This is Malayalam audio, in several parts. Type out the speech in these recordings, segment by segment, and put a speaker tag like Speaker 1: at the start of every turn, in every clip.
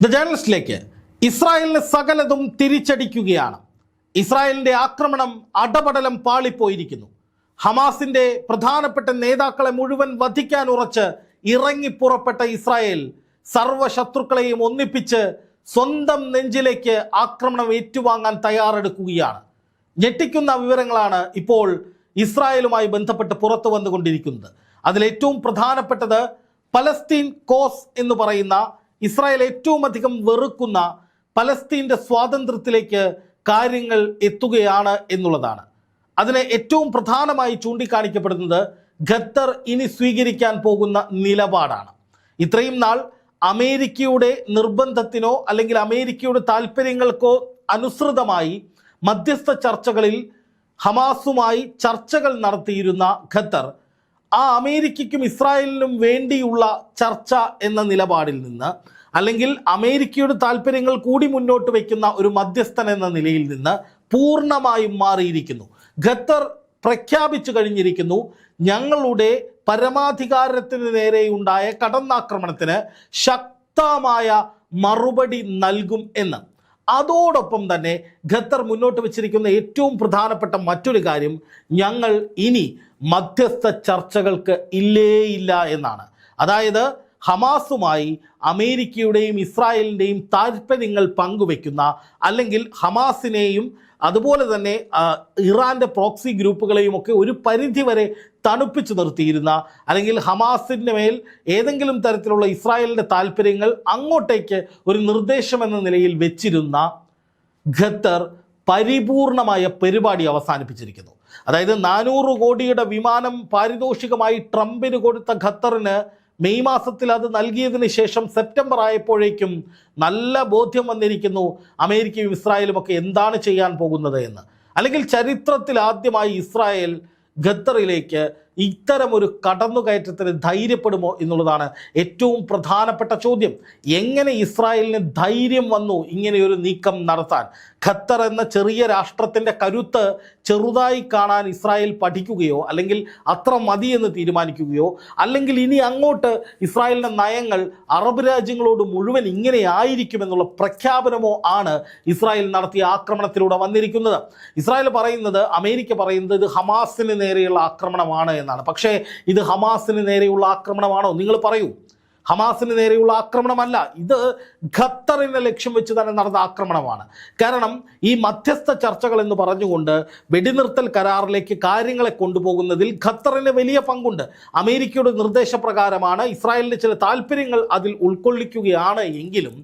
Speaker 1: ദ ജേർണലിസ്റ്റിലേക്ക് ഇസ്രായേലിന് സകലതും തിരിച്ചടിക്കുകയാണ്. ഇസ്രായേലിന്റെ ആക്രമണം അടപടലം പാളിപ്പോയിരിക്കുന്നു. ഹമാസിന്റെ പ്രധാനപ്പെട്ട നേതാക്കളെ മുഴുവൻ വധിക്കാൻ ഉറച്ച് ഇറങ്ങിപ്പുറപ്പെട്ട ഇസ്രായേൽ സർവശത്രുക്കളെയും ഒന്നിപ്പിച്ച് സ്വന്തം നെഞ്ചിലേക്ക് ആക്രമണം ഏറ്റുവാങ്ങാൻ തയ്യാറെടുക്കുകയാണ്. ഞെട്ടിക്കുന്ന വിവരങ്ങളാണ് ഇപ്പോൾ ഇസ്രായേലുമായി ബന്ധപ്പെട്ട് പുറത്തു വന്നുകൊണ്ടിരിക്കുന്നത്. അതിലേറ്റവും പ്രധാനപ്പെട്ടത് പലസ്തീൻ കോസ് എന്ന് പറയുന്ന ഇസ്രായേൽ ഏറ്റവും അധികം വെറുക്കുന്ന പലസ്തീന്റെ സ്വാതന്ത്ര്യത്തിലേക്ക് കാര്യങ്ങൾ എത്തുകയാണ് എന്നുള്ളതാണ്. അതിനെ ഏറ്റവും പ്രധാനമായി ചൂണ്ടിക്കാണിക്കപ്പെടുന്നത് ഖത്തർ ഇനി സ്വീകരിക്കാൻ പോകുന്ന നിലപാടാണ്. ഇത്രയും നാൾ അമേരിക്കയുടെ നിർബന്ധത്തിനോ അല്ലെങ്കിൽ അമേരിക്കയുടെ താല്പര്യങ്ങൾക്കോ അനുസൃതമായി മധ്യസ്ഥ ചർച്ചകളിൽ ഹമാസുമായി ചർച്ചകൾ നടത്തിയിരുന്ന ഖത്തർ ആ അമേരിക്കയ്ക്കും ഇസ്രായേലിനും വേണ്ടിയുള്ള ചർച്ച എന്ന നിലപാടിൽ നിന്ന് അല്ലെങ്കിൽ അമേരിക്കയുടെ താല്പര്യങ്ങൾ കൂടി മുന്നോട്ട് വയ്ക്കുന്ന ഒരു മധ്യസ്ഥൻ എന്ന നിലയിൽ നിന്ന് പൂർണമായും മാറിയിരിക്കുന്നു. ഖത്തർ പ്രഖ്യാപിച്ചു കഴിഞ്ഞിരിക്കുന്നു ഞങ്ങളുടെ പരമാധികാരത്തിന് നേരെയുണ്ടായ കടന്നാക്രമണത്തിന് ശക്തമായ മറുപടി നൽകും എന്ന്. അതോടൊപ്പം തന്നെ ഖത്തർ മുന്നോട്ട് വച്ചിരിക്കുന്ന ഏറ്റവും പ്രധാനപ്പെട്ട മറ്റൊരു കാര്യം ഞങ്ങൾ ഇനി മധ്യസ്ഥ ചർച്ചകൾക്ക് ഇല്ലേയില്ല എന്നാണ്. അതായത് ഹമാസുമായി അമേരിക്കയുടെയും ഇസ്രായേലിന്റെയും താല്പര്യങ്ങൾ പങ്കുവെക്കുന്ന അല്ലെങ്കിൽ ഹമാസിനെയും അതുപോലെ തന്നെ ഇറാന്റെ പ്രോക്സി ഗ്രൂപ്പുകളെയും ഒക്കെ ഒരു പരിധിവരെ തണുപ്പിച്ചു നിർത്തിയിരുന്ന അല്ലെങ്കിൽ ഹമാസിന്റെ മേൽ ഏതെങ്കിലും തരത്തിലുള്ള ഇസ്രായേലിന്റെ താല്പര്യങ്ങൾ അങ്ങോട്ടേക്ക് ഒരു നിർദ്ദേശം എന്ന നിലയിൽ വെച്ചിരുന്ന ഖത്തർ പരിപൂർണമായ പരിപാടി അവസാനിപ്പിച്ചിരിക്കുന്നു. അതായത് നാനൂറ് കോടിയുടെ വിമാനം പാരിതോഷികമായി ട്രംപിന് കൊടുത്ത ഖത്തറിന് മെയ് മാസത്തിൽ അത് നൽകിയതിന് ശേഷം സെപ്റ്റംബർ ആയപ്പോഴേക്കും നല്ല ബോധ്യം വന്നിരിക്കുന്നു അമേരിക്കയും ഇസ്രായേലുമൊക്കെ എന്താണ് ചെയ്യാൻ പോകുന്നത് എന്ന്. അല്ലെങ്കിൽ ചരിത്രത്തിൽ ആദ്യമായി ഇസ്രായേൽ ഖത്തറിലേക്ക് ഇത്തരമൊരു കടന്നുകയറ്റത്തിന് ധൈര്യപ്പെടുമോ എന്നുള്ളതാണ് ഏറ്റവും പ്രധാനപ്പെട്ട ചോദ്യം. എങ്ങനെ ഇസ്രായേലിന് ധൈര്യം വന്നു ഇങ്ങനെയൊരു നീക്കം നടത്താൻ? ഖത്തർ എന്ന ചെറിയ രാഷ്ട്രത്തിന്റെ കരുത്ത് ചെറുതായി കാണാൻ ഇസ്രായേൽ പഠിക്കുകയോ അല്ലെങ്കിൽ അത്ര മതി എന്ന് തീരുമാനിക്കുകയോ അല്ലെങ്കിൽ ഇനി അങ്ങോട്ട് ഇസ്രായേലിന്റെ നയങ്ങൾ അറബ് രാജ്യങ്ങളോട് മുഴുവൻ ഇങ്ങനെ ആയിരിക്കുമെന്നുള്ള പ്രഖ്യാപനമോ ആണ് ഇസ്രായേൽ നടത്തിയ ആക്രമണത്തിലൂടെ വന്നിരിക്കുന്നത്. ഇസ്രായേൽ പറയുന്നത് അമേരിക്ക പറയുന്നത് ഇത് ഹമാസിന് നേരെയുള്ള ആക്രമണമാണ് എന്നാണ്. പക്ഷേ ഇത് ഹമാസിന് നേരെയുള്ള ആക്രമണമാണോ? നിങ്ങൾ പറയൂ. ഹമാസിന് നേരെയുള്ള ആക്രമണമല്ല. ഇത് ഖത്തറിനെ ലക്ഷ്യം വെച്ച് തന്നെ നടന്ന ആക്രമണമാണ്. കാരണം ഈ മധ്യസ്ഥ ചർച്ചകൾ എന്ന് പറഞ്ഞുകൊണ്ട് വെടിനിർത്തൽ കരാറിലേക്ക് കാര്യങ്ങളെ കൊണ്ടുപോകുന്നതിൽ ഖത്തറിന് വലിയ പങ്കുണ്ട്. അമേരിക്കയുടെ നിർദ്ദേശപ്രകാരമാണ് ഇസ്രായേലിന്റെ ചില താല്പര്യങ്ങൾ അതിൽ ഉൾക്കൊള്ളിക്കുകയാണ് എങ്കിലും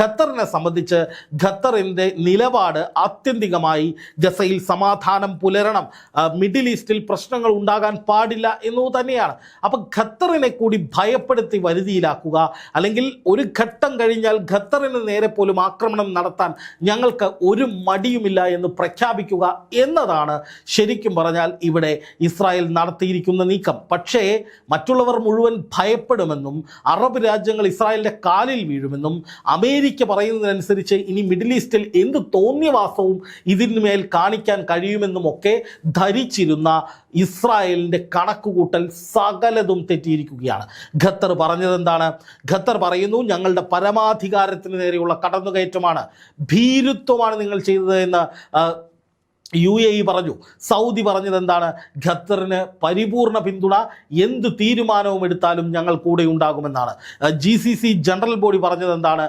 Speaker 1: ഖത്തറിനെ സംബന്ധിച്ച് ഖത്തറിന്റെ നിലപാട് ആത്യന്തികമായി ഗസയിൽ സമാധാനം പുലരണം മിഡിൽ ഈസ്റ്റിൽ പ്രശ്നങ്ങൾ ഉണ്ടാകാൻ പാടില്ല എന്നു തന്നെയാണ്. അപ്പം ഖത്തറിനെ കൂടി ഭയപ്പെടുത്തി വരുതിയിലാക്കുക അല്ലെങ്കിൽ ഒരു ഘട്ടം കഴിഞ്ഞാൽ ഖത്തറിന് നേരെ പോലും ആക്രമണം നടത്താൻ ഞങ്ങൾക്ക് ഒരു മടിയുമില്ല എന്ന് പ്രഖ്യാപിക്കുക എന്നതാണ് ശരിക്കും പറഞ്ഞാൽ ഇവിടെ ഇസ്രായേൽ നടത്തിയിരിക്കുന്ന നീക്കം. പക്ഷേ മറ്റുള്ളവർ മുഴുവൻ ഭയപ്പെടുമെന്നും അറബ് രാജ്യങ്ങൾ ഇസ്രായേലിന്റെ കാലിൽ വീഴുമെന്നും അമേരിക്ക പറയുന്നതിനനുസരിച്ച് ഇനി മിഡിൽ ഈസ്റ്റിൽ എന്ത് തോന്നിയവാസവും ഇതിന്മേൽ കാണിക്കാൻ കഴിയുമെന്നും ഒക്കെ ധരിച്ചിരുന്ന ഇസ്രായേലിന്റെ കണക്കുകൂട്ടൽ സകലതും തെറ്റിയിരിക്കുകയാണ്. ഖത്തർ പറഞ്ഞത് എന്താണ് ഖത്തർ പറയുന്നു ഞങ്ങളുടെ പരമാധികാരത്തിന് നേരെയുള്ള കടന്നുകയറ്റമാണ് ഭീരുത്വമാണ് നിങ്ങൾ ചെയ്തത് എന്ന് യു എ ഇ പറഞ്ഞു. സൗദി പറഞ്ഞത് എന്താണ്? ഖത്തറിന് പരിപൂർണ പിന്തുണ എന്ത് തീരുമാനവും എടുത്താലും ഞങ്ങൾ കൂടെ ഉണ്ടാകുമെന്നാണ്. G C C general body പറഞ്ഞത് എന്താണ്?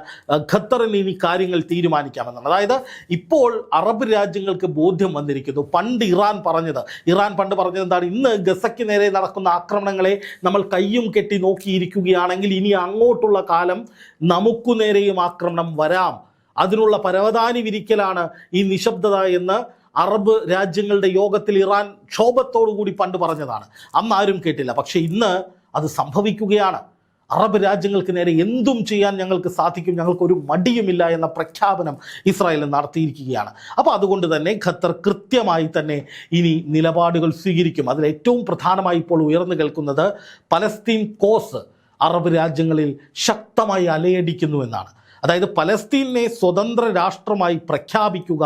Speaker 1: ഖത്തറിന് ഇനി കാര്യങ്ങൾ തീരുമാനിക്കാമെന്നാണ്. അതായത് ഇപ്പോൾ അറബ് രാജ്യങ്ങൾക്ക് ബോധ്യം വന്നിരിക്കുന്നു. പണ്ട് ഇറാൻ പറഞ്ഞത് ഇറാൻ പണ്ട് പറഞ്ഞത് എന്താണ്? ഇന്ന് ഗസയ്ക്ക് നേരെ നടക്കുന്ന ആക്രമണങ്ങളെ നമ്മൾ കയ്യും കെട്ടി നോക്കിയിരിക്കുകയാണെങ്കിൽ ഇനി അങ്ങോട്ടുള്ള കാലം നമുക്കു നേരെയും ആക്രമണം വരാം. അതിനുള്ള പരവതാനി വിരിക്കലാണ് ഈ നിശബ്ദത എന്ന് അറബ് രാജ്യങ്ങളുടെ യോഗത്തിൽ ഇറാൻ ക്ഷോഭത്തോടു കൂടി പണ്ട് പറഞ്ഞതാണ്. അന്ന് ആരും കേട്ടില്ല. പക്ഷെ ഇന്ന് അത് സംഭവിക്കുകയാണ്. അറബ് രാജ്യങ്ങൾക്ക് നേരെ എന്തും ചെയ്യാൻ ഞങ്ങൾക്ക് സാധിക്കും. ഞങ്ങൾക്കൊരു മടിയുമില്ല എന്ന പ്രഖ്യാപനം ഇസ്രായേൽ നടത്തിയിരിക്കുകയാണ്. അപ്പോൾ അതുകൊണ്ട് തന്നെ ഖത്തർ കൃത്യമായി തന്നെ ഇനി നിലപാടുകൾ സ്വീകരിക്കും. അതിൽ ഏറ്റവും പ്രധാനമായി ഇപ്പോൾ ഉയർന്നു കേൾക്കുന്നത് പലസ്തീൻ കോസ് അറബ് രാജ്യങ്ങളിൽ ശക്തമായി അലയടിക്കുന്നു എന്നാണ്. അതായത് പലസ്തീനെ സ്വതന്ത്ര രാഷ്ട്രമായി പ്രഖ്യാപിക്കുക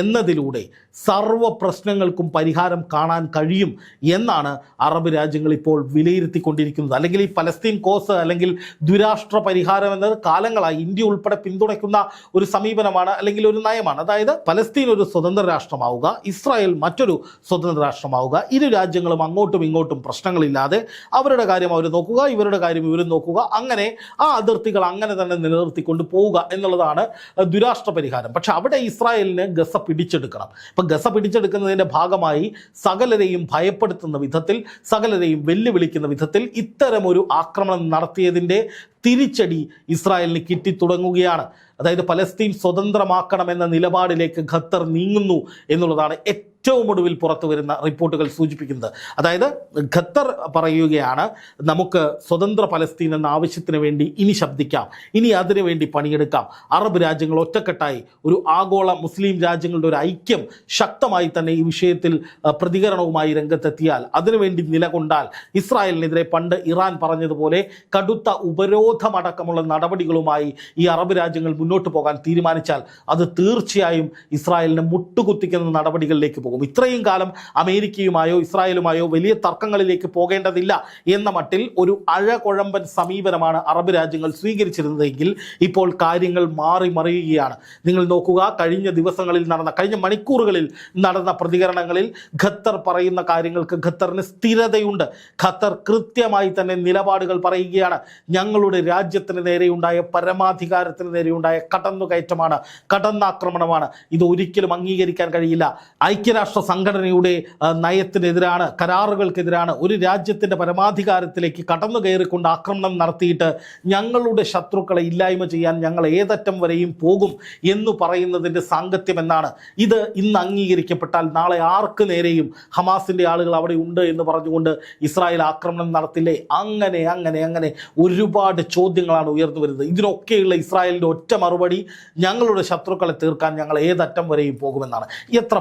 Speaker 1: എന്നതിലൂടെ സർവ പ്രശ്നങ്ങൾക്കും പരിഹാരം കാണാൻ കഴിയും എന്നാണ് അറബ് രാജ്യങ്ങൾ ഇപ്പോൾ വിലയിരുത്തിക്കൊണ്ടിരിക്കുന്നത്. അല്ലെങ്കിൽ ഈ പലസ്തീൻ കോസ് അല്ലെങ്കിൽ ദ്വിരാഷ്ട്ര പരിഹാരം എന്നത് കാലങ്ങളായി ഇന്ത്യ ഉൾപ്പെടെ പിന്തുണയ്ക്കുന്ന ഒരു സമീപനമാണ് അല്ലെങ്കിൽ ഒരു നയമാണ്. അതായത് പലസ്തീൻ ഒരു സ്വതന്ത്ര രാഷ്ട്രമാവുക ഇസ്രായേൽ മറ്റൊരു സ്വതന്ത്ര രാഷ്ട്രമാവുക ഇരു രാജ്യങ്ങളും അങ്ങോട്ടും ഇങ്ങോട്ടും പ്രശ്നങ്ങളില്ലാതെ അവരുടെ കാര്യം അവർ നോക്കുക ഇവരുടെ കാര്യം ഇവരും നോക്കുക. അങ്ങനെ ആ അതിർത്തികൾ അങ്ങനെ തന്നെ നിലനിർത്തിക്കൊണ്ട് പോവുക എന്നുള്ളതാണ് ദുരാഷ്ട്ര പരിഹാരം. പക്ഷെ അവിടെ ഇസ്രായേലിന് ഗസ പിടിച്ചെടുക്കണം. ഇപ്പം ഗസ പിടിച്ചെടുക്കുന്നതിന്റെ ഭാഗമായി സകലരെയും ഭയപ്പെടുത്തുന്ന വിധത്തിൽ സകലരെയും വെല്ലുവിളിക്കുന്ന വിധത്തിൽ ഇത്തരമൊരു ആക്രമണം നടത്തിയതിന്റെ തിരിച്ചടി ഇസ്രായേലിന് കിട്ടിത്തുടങ്ങുകയാണ് അതായത് പലസ്തീൻ സ്വതന്ത്രമാക്കണമെന്ന നിലപാടിലേക്ക് ഖത്തർ നീങ്ങുന്നു എന്നുള്ളതാണ് ഏറ്റവും ഒടുവിൽ പുറത്തു വരുന്ന റിപ്പോർട്ടുകൾ സൂചിപ്പിക്കുന്നത്. അതായത് ഖത്തർ പറയുകയാണ് നമുക്ക് സ്വതന്ത്ര പലസ്തീൻ എന്ന ആവശ്യത്തിന് വേണ്ടി ഇനി ശബ്ദിക്കാം. ഇനി അതിനു വേണ്ടി പണിയെടുക്കാം. അറബ് രാജ്യങ്ങൾ ഒറ്റക്കെട്ടായി. ഒരു ആഗോള മുസ്ലിം രാജ്യങ്ങളുടെ ഒരു ഐക്യം ശക്തമായി തന്നെ ഈ വിഷയത്തിൽ പ്രതികരണവുമായി രംഗത്തെത്തിയാൽ അതിനുവേണ്ടി നിലകൊണ്ടാൽ ഇസ്രായേലിനെതിരെ പണ്ട് ഇറാൻ പറഞ്ഞതുപോലെ കടുത്ത ഉപരോധമടക്കമുള്ള നടപടികളുമായി ഈ അറബ് രാജ്യങ്ങൾ മുന്നോട്ട് പോകാൻ തീരുമാനിച്ചാൽ അത് തീർച്ചയായും ഇസ്രായേലിനെ മുട്ടുകുത്തിക്കുന്ന നടപടികളിലേക്ക് പോകും. ഇത്രയും കാലം അമേരിക്കയുമായോ ഇസ്രായേലുമായോ വലിയ തർക്കങ്ങളിലേക്ക് പോകേണ്ടതില്ല എന്ന മട്ടിൽ ഒരു അഴകുഴമ്പൻ സമീപനമാണ് അറബ് രാജ്യങ്ങൾ സ്വീകരിച്ചിരുന്നതെങ്കിൽ ഇപ്പോൾ കാര്യങ്ങൾ മാറി മറിയുകയാണ്. നിങ്ങൾ നോക്കുക കഴിഞ്ഞ ദിവസങ്ങളിൽ നടന്ന കഴിഞ്ഞ മണിക്കൂറുകളിൽ നടന്ന പ്രതികരണങ്ങളിൽ ഖത്തർ പറയുന്ന കാര്യങ്ങൾക്ക് ഖത്തറിന് സ്ഥിരതയുണ്ട്. ഖത്തർ കൃത്യമായി തന്നെ നിലപാടുകൾ പറയുകയാണ്. ഞങ്ങളുടെ രാജ്യത്തിന് നേരെയുണ്ടായ പരമാധികാരത്തിന് നേരെയുണ്ടായ കടന്നുകയറ്റമാണ് കടന്നാക്രമണമാണ്. ഇത് ഒരിക്കലും അംഗീകരിക്കാൻ കഴിയില്ല. ഐക്യരാഷ്ട്ര സംഘടനയുടെ നയത്തിനെതിരാണ് കരാറുകൾക്കെതിരാണ് ഒരു രാജ്യത്തിന്റെ പരമാധികാരത്തിലേക്ക് കടന്നു കയറിക്കൊണ്ട് ആക്രമണം നടത്തിയിട്ട് ഞങ്ങളുടെ ശത്രുക്കളെ ഇല്ലായ്മ ചെയ്യാൻ ഞങ്ങൾ ഏതറ്റം വരെയും പോകും എന്ന് പറയുന്നതിന്റെ സാങ്കത്യം എന്നാണ്. ഇത് ഇന്ന് അംഗീകരിക്കപ്പെട്ടാൽ നാളെ ആർക്ക് നേരെയും ഹമാസിന്റെ ആളുകൾ അവിടെ ഉണ്ട് എന്ന് പറഞ്ഞുകൊണ്ട് ഇസ്രായേൽ ആക്രമണം നടത്തില്ലേ? അങ്ങനെ അങ്ങനെ അങ്ങനെ ഒരുപാട് ചോദ്യങ്ങളാണ് ഉയർന്നു വരുന്നത്. ഇതിനൊക്കെയുള്ള ഇസ്രായേലിന്റെ ഒറ്റ മറുപടി ഞങ്ങളുടെ ശത്രുക്കളെ തീർക്കാൻ ഞങ്ങൾ ഏതറ്റം വരെയും പോകുമെന്നാണ്. എത്ര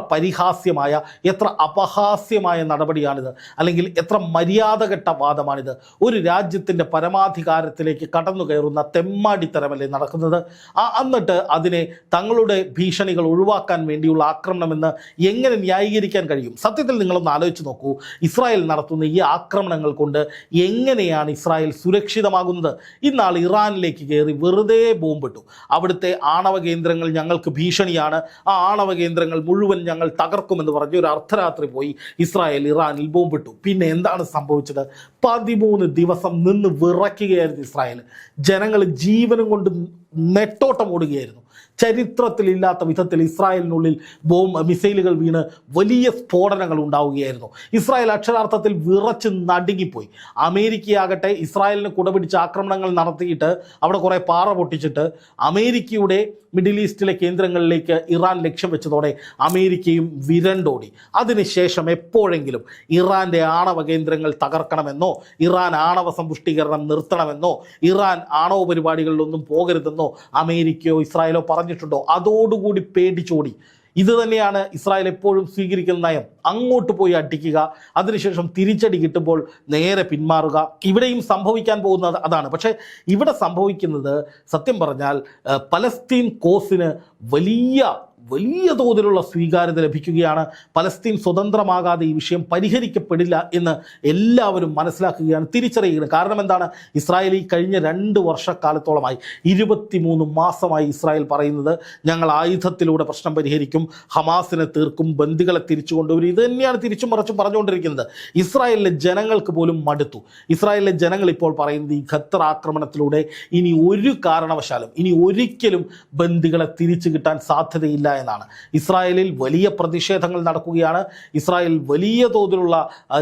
Speaker 1: പരിഹാസ്യമായ എത്ര അപഹാസ്യമായ നടപടിയാണിത്. അല്ലെങ്കിൽ എത്ര മര്യാദഘട്ട വാദമാണിത്. ഒരു രാജ്യത്തിന്റെ പരമാധികാരത്തിലേക്ക് കടന്നു കയറുന്ന തെമ്മാടിത്തരമല്ലേ നടക്കുന്നത്? ആ എന്നിട്ട് അതിനെ തങ്ങളുടെ ഭീഷണികൾ ഒഴിവാക്കാൻ വേണ്ടിയുള്ള ആക്രമണമെന്ന് എങ്ങനെ ന്യായീകരിക്കാൻ കഴിയും? സത്യത്തിൽ നിങ്ങളൊന്ന് ആലോചിച്ച് നോക്കൂ. ഇസ്രായേൽ നടത്തുന്ന ഈ ആക്രമണങ്ങൾ കൊണ്ട് എങ്ങനെയാണ് ഇസ്രായേൽ സുരക്ഷിതമാകുന്നത്? ഇന്നാൾ ഇറാനിലേക്ക് കയറി വെറുതെ ബോംബിട്ടു. അവിടുത്തെ ആണവ കേന്ദ്രങ്ങൾ ഞങ്ങൾക്ക് ഭീഷണിയാണ്. ആ ആണവ കേന്ദ്രങ്ങൾ മുഴുവൻ ഞങ്ങൾ തകർക്കുമെന്ന് പറഞ്ഞ് ഒരു അർദ്ധരാത്രി പോയി ഇസ്രായേൽ ഇറാനിൽ ബോംബിട്ടു. പിന്നെ എന്താണ് സംഭവിച്ചത്? പതിമൂന്ന് ദിവസം നിന്ന് വിറയ്ക്കുകയായിരുന്നു ഇസ്രായേൽ. ജനങ്ങൾ ജീവനും കൊണ്ട് നെട്ടോട്ടം ഓടുകയായിരുന്നു. ചരിത്രത്തിലില്ലാത്ത വിധത്തിൽ ഇസ്രായേലിനുള്ളിൽ ബോംബ് മിസൈലുകൾ വീണ് വലിയ സ്ഫോടനങ്ങൾ ഉണ്ടാവുകയായിരുന്നു. ഇസ്രായേൽ അക്ഷരാർത്ഥത്തിൽ വിറച്ച് നടുങ്ങിപ്പോയി. അമേരിക്കയാകട്ടെ ഇസ്രായേലിന് കുടപിടിച്ച് ആക്രമണങ്ങൾ നടത്തിയിട്ട് അവിടെ കുറേ പാറ പൊട്ടിച്ചിട്ട് അമേരിക്കയുടെ മിഡിൽ ഈസ്റ്റിലെ കേന്ദ്രങ്ങളിലേക്ക് ഇറാൻ ലക്ഷ്യം വെച്ചതോടെ അമേരിക്കയും വിരണ്ടോടി. അതിനുശേഷം എപ്പോഴെങ്കിലും ഇറാന്റെ ആണവ കേന്ദ്രങ്ങൾ തകർക്കണമെന്നോ ഇറാൻ ആണവ സമ്പുഷ്ടീകരണം നിർത്തണമെന്നോ ഇറാൻ ആണവ പരിപാടികളിലൊന്നും പോകരുതെന്നോ അമേരിക്കയോ ഇസ്രായേലോ പറഞ്ഞിട്ടുണ്ടോ? അതോടുകൂടി പേടിച്ചോടി. ഇത് തന്നെയാണ് ഇസ്രായേൽ എപ്പോഴും സ്വീകരിക്കുന്ന നയം. അങ്ങോട്ട് പോയി അടിക്കുക അതിനുശേഷം തിരിച്ചടി കിട്ടുമ്പോൾ നേരെ പിന്മാറുക. ഇവിടെയും സംഭവിക്കാൻ പോകുന്നത് അതാണ്. പക്ഷേ ഇവിടെ സംഭവിക്കുന്നത് സത്യം പറഞ്ഞാൽ പലസ്തീൻ കോസിന് വലിയ വലിയ തോതിലുള്ള സ്വീകാര്യത ലഭിക്കുകയാണ്. പലസ്തീൻ സ്വതന്ത്രമാകാതെ ഈ വിഷയം പരിഹരിക്കപ്പെടില്ല എന്ന് എല്ലാവരും മനസ്സിലാക്കുകയാണ് തിരിച്ചറിയുകയാണ്. കാരണം എന്താണ്? ഇസ്രായേൽ ഈ കഴിഞ്ഞ രണ്ട് വർഷക്കാലത്തോളമായി ഇരുപത്തിമൂന്ന് മാസമായി ഇസ്രായേൽ പറയുന്നത് ഞങ്ങൾ ആയുധത്തിലൂടെ പ്രശ്നം പരിഹരിക്കും ഹമാസിനെ തീർക്കും ബന്ദികളെ തിരിച്ചു കൊണ്ടുവരും ഇത് തന്നെയാണ് തിരിച്ചും മറച്ചും പറഞ്ഞുകൊണ്ടിരിക്കുന്നത്. ഇസ്രായേലിലെ ജനങ്ങൾക്ക് പോലും മടുത്തു. ഇസ്രായേലിലെ ജനങ്ങൾ ഇപ്പോൾ പറയുന്നത് ഈ ഖത്തർ ആക്രമണത്തിലൂടെ ഇനി ഒരു കാരണവശാലും ഇനി ഒരിക്കലും ബന്ദികളെ തിരിച്ചു കിട്ടാൻ സാധ്യതയില്ല എന്നാണ്. ഇസ്രായേലിൽ വലിയ പ്രതിഷേധങ്ങൾ നടക്കുകയാണ്. ഇസ്രായേൽ വലിയ തോതിലുള്ള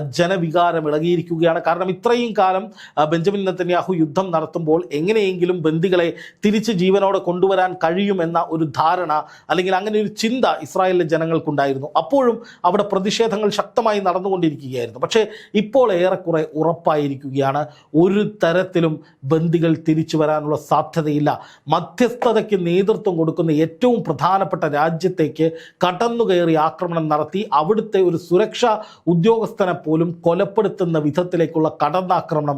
Speaker 1: ജനവികാരം ഇളകിയിരിക്കുകയാണ്. കാരണം ഇത്രയും കാലം ബെഞ്ചമിൻ നെത്തന്യാഹു യുദ്ധം നടത്തുമ്പോൾ എങ്ങനെയെങ്കിലും ബന്ദികളെ തിരിച്ച് ജീവനോടെ കൊണ്ടുവരാൻ കഴിയുമെന്ന ഒരു ധാരണ അല്ലെങ്കിൽ അങ്ങനെ ഒരു ചിന്ത ഇസ്രായേലിലെ ജനങ്ങൾക്കുണ്ടായിരുന്നു. അപ്പോഴും അവിടെ പ്രതിഷേധങ്ങൾ ശക്തമായി നടന്നുകൊണ്ടിരിക്കുകയായിരുന്നു. പക്ഷേ ഇപ്പോൾ ഏറെക്കുറെ ഉറപ്പായിരിക്കുകയാണ്. ഒരു തരത്തിലും ബന്ദികൾ തിരിച്ചു വരാനുള്ള സാധ്യതയില്ല. മധ്യസ്ഥതയ്ക്ക് നേതൃത്വം കൊടുക്കുന്ന ഏറ്റവും പ്രധാനപ്പെട്ട രാജ്യത്തേക്ക് കടന്നുകയറി ആക്രമണം നടത്തി അവിടുത്തെ ഒരു സുരക്ഷാ ഉദ്യോഗസ്ഥനെ പോലും കൊലപ്പെടുത്തുന്ന വിധത്തിലേക്കുള്ള കടന്നാക്രമണം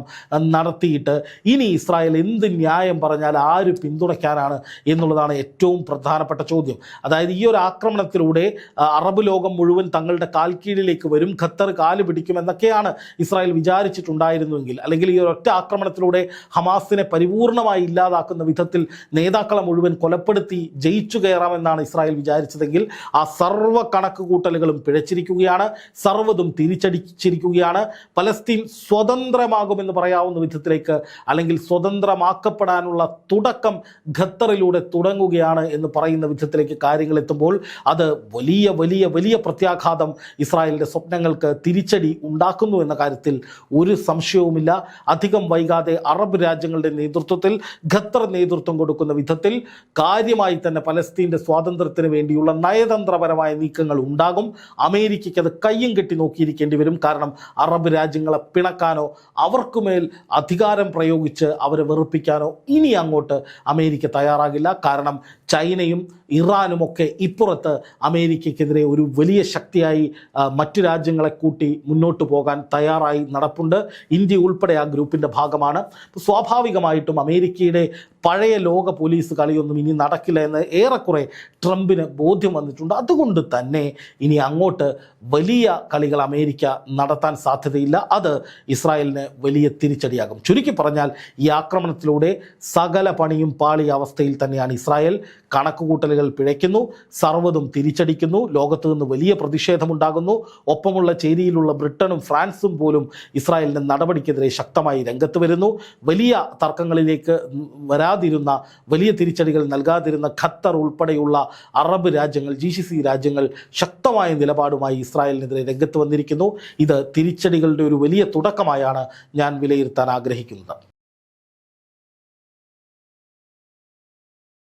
Speaker 1: നടത്തിയിട്ട് ഇനി ഇസ്രായേൽ എന്ത് ന്യായം പറഞ്ഞാൽ ആര് പിന്തുണയ്ക്കാനാണ് എന്നുള്ളതാണ് ഏറ്റവും പ്രധാനപ്പെട്ട ചോദ്യം. അതായത് ഈ ഒരു ആക്രമണത്തിലൂടെ അറബ് ലോകം മുഴുവൻ തങ്ങളുടെ കാൽക്കീഴിലേക്ക് വരും ഖത്തർ കാൽ പിടിക്കുമെന്നൊക്കെയാണ് ഇസ്രായേൽ വിചാരിച്ചിട്ടുണ്ടായിരുന്നുവെങ്കിൽ അല്ലെങ്കിൽ ഈ ഒരൊറ്റ ആക്രമണത്തിലൂടെ ഹമാസിനെ പരിപൂർണമായി ഇല്ലാതാക്കുന്ന വിധത്തിൽ നേതാക്കളെ മുഴുവൻ കൊലപ്പെടുത്തി ജയിച്ചു കയറാമെന്നാണ് ഇസ്രായേൽ വിചാരിച്ചതെങ്കിൽ ആ സർവ കണക്ക് കൂട്ടലുകളും പിഴച്ചിരിക്കുകയാണ് സർവതും തിരിച്ചടിച്ചിരിക്കുകയാണ്. പലസ്തീൻ സ്വതന്ത്രമാകുമെന്ന് പറയാവുന്ന വിധത്തിലേക്ക് അല്ലെങ്കിൽ സ്വതന്ത്രമാക്കപ്പെടാനുള്ള തുടക്കം ഖത്തറിലൂടെ തുടങ്ങുകയാണ് എന്ന് പറയുന്ന വിധത്തിലേക്ക് കാര്യങ്ങൾ എത്തുമ്പോൾ അത് വലിയ വലിയ വലിയ പ്രത്യാഘാതം ഇസ്രായേലിന്റെ സ്വപ്നങ്ങൾക്ക് തിരിച്ചടി ഉണ്ടാക്കുന്നു എന്ന കാര്യത്തിൽ ഒരു സംശയവുമില്ല. അധികം വൈകാതെ അറബ് രാജ്യങ്ങളുടെ നേതൃത്വത്തിൽ ഖത്തർ നേതൃത്വം കൊടുക്കുന്ന വിധത്തിൽ കാര്യമായി തന്നെ പലസ്തീന്റെ സ്വാതന്ത്ര്യത്തിന് വേണ്ടിയുള്ള നയതന്ത്രപരമായ നീക്കങ്ങൾ ഉണ്ടാകും. അമേരിക്കയ്ക്ക് അത് കയ്യും കെട്ടി നോക്കിയിരിക്കേണ്ടി വരും. കാരണം അറബ് രാജ്യങ്ങളെ പിണക്കാനോ അവർക്കുമേൽ അധികാരം പ്രയോഗിച്ച് അവരെ വെറുപ്പിക്കാനോ ഇനി അങ്ങോട്ട് അമേരിക്ക തയ്യാറാകില്ല. കാരണം ചൈനയും ഇറാനും ഒക്കെ ഇപ്പുറത്ത് അമേരിക്കയ്ക്കെതിരെ ഒരു വലിയ ശക്തിയായി മറ്റു രാജ്യങ്ങളെ കൂട്ടി മുന്നോട്ട് പോകാൻ തയ്യാറായി നടപ്പുണ്ട്. ഇന്ത്യ ഉൾപ്പെടെ ആ ഗ്രൂപ്പിന്റെ ഭാഗമാണ്. സ്വാഭാവികമായിട്ടും അമേരിക്കയുടെ പഴയ ലോക പോലീസ് കളിയൊന്നും ഇനി നടക്കില്ല എന്ന് ഏറെക്കുറെ ട്രംപിന് ബോധ്യം വന്നിട്ടുണ്ട്. അതുകൊണ്ട് തന്നെ ഇനി അങ്ങോട്ട് വലിയ കളികൾ അമേരിക്ക നടത്താൻ സാധ്യതയില്ല. അത് ഇസ്രായേലിന് വലിയ തിരിച്ചടിയാകും. ചുരുക്കി പറഞ്ഞാൽ ഈ ആക്രമണത്തിലൂടെ സകല പണിയും പാളിയ അവസ്ഥയിൽ തന്നെയാണ് ഇസ്രായേൽ. കണക്കുകൂട്ടലുകൾ പിഴയ്ക്കുന്നു സർവതും തിരിച്ചടിക്കുന്നു ലോകത്ത് നിന്ന് വലിയ പ്രതിഷേധമുണ്ടാകുന്നു. ഒപ്പമുള്ള ചേരിയിലുള്ള ബ്രിട്ടനും ഫ്രാൻസും പോലും ഇസ്രായേലിന്റെ നടപടിക്കെതിരെ ശക്തമായി രംഗത്ത് വരുന്നു. വലിയ തർക്കങ്ങളിലേക്ക് വരാതിരുന്ന വലിയ തിരിച്ചടികൾ നൽകാതിരുന്ന ഖത്തർ ഉൾപ്പെടെയുള്ള അറബ് രാജ്യങ്ങൾ ജി സി സി രാജ്യങ്ങൾ ശക്തമായ നിലപാടുമായി ഇസ്രായേലിനെതിരെ രംഗത്ത് വന്നിരിക്കുന്നു. ഇത് തിരിച്ചടികളുടെ ഒരു വലിയ തുടക്കമായാണ് ഞാൻ വിലയിരുത്താൻ ആഗ്രഹിക്കുന്നത്.